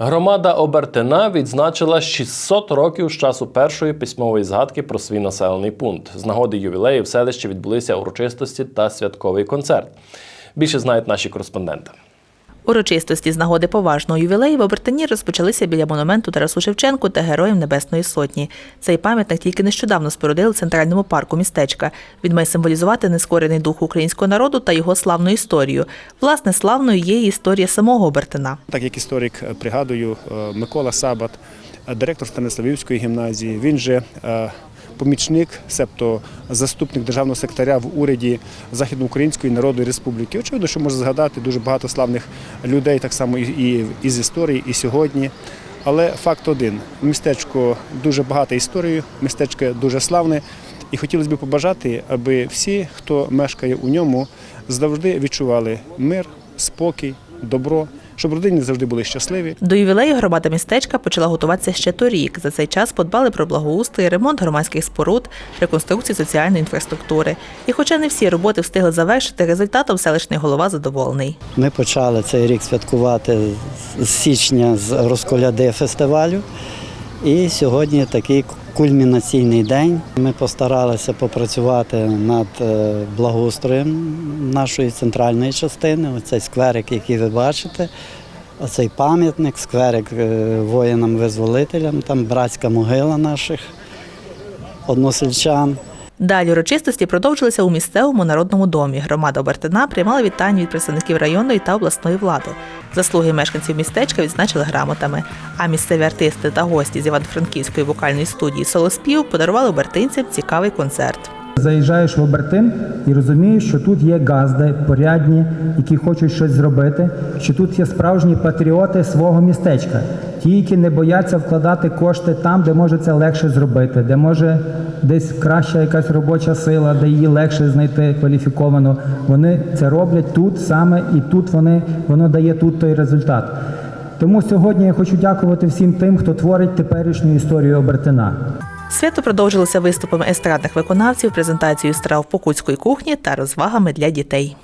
Громада Обертина відзначила 600 років з часу першої письмової згадки про свій населений пункт. З нагоди ювілею в селищі відбулися урочистості та святковий концерт. Більше знають наші кореспонденти. Урочистості з нагоди поважного ювілею в Обертині розпочалися біля монументу Тарасу Шевченку та Героїв Небесної Сотні. Цей пам'ятник тільки нещодавно спорудили в центральному парку містечка. Він має символізувати нескорений дух українського народу та його славну історію. Власне, славною є історія самого Обертина. Так як історик е, пригадую, е, Микола Сабат, директор Станиславівської гімназії, він же е, помічник, себто заступник державного секретаря в уряді Західноукраїнської Народної Республіки. Очевидно, що можна згадати дуже багато славних людей, так само і- із історії, і сьогодні. Але факт один: містечко дуже багате історією, містечко дуже славне. І хотілося б побажати, аби всі, хто мешкає у ньому, завжди відчували мир, спокій, добро, щоб родини завжди були щасливі. До ювілею громада містечка почала готуватися ще торік. За цей час подбали про благоустрій, ремонт громадських споруд, реконструкцію соціальної інфраструктури. І хоча не всі роботи встигли завершити, результатом селищний голова задоволений. Ми почали цей рік святкувати з січня з розколяди фестивалю. І сьогодні такий кульмінаційний день. Ми постаралися попрацювати над е, благоустроєм нашої центральної частини. Оцей скверик, який ви бачите, оцей пам'ятник, скверик е, воїнам-визволителям, там братська могила наших односельчан. Далі урочистості продовжилися у місцевому народному домі. Громада Обертина приймала вітання від представників районної та обласної влади. Заслуги мешканців містечка відзначили грамотами. А місцеві артисти та гості з Івано-Франківської вокальної студії Солоспів подарували обертинцям цікавий концерт. Заїжджаєш в Обертин і розумієш, що тут є газди порядні, які хочуть щось зробити, що тут є справжні патріоти свого містечка, ті, які не бояться вкладати кошти там, де може це легше зробити, де може десь краща якась робоча сила, де її легше знайти кваліфіковано. Вони це роблять тут саме, і тут вони воно дає тут той результат. Тому сьогодні я хочу дякувати всім тим, хто творить теперішню історію Обертина. Свято продовжилося виступами естрадних виконавців, презентацією страв покутської кухні та розвагами для дітей.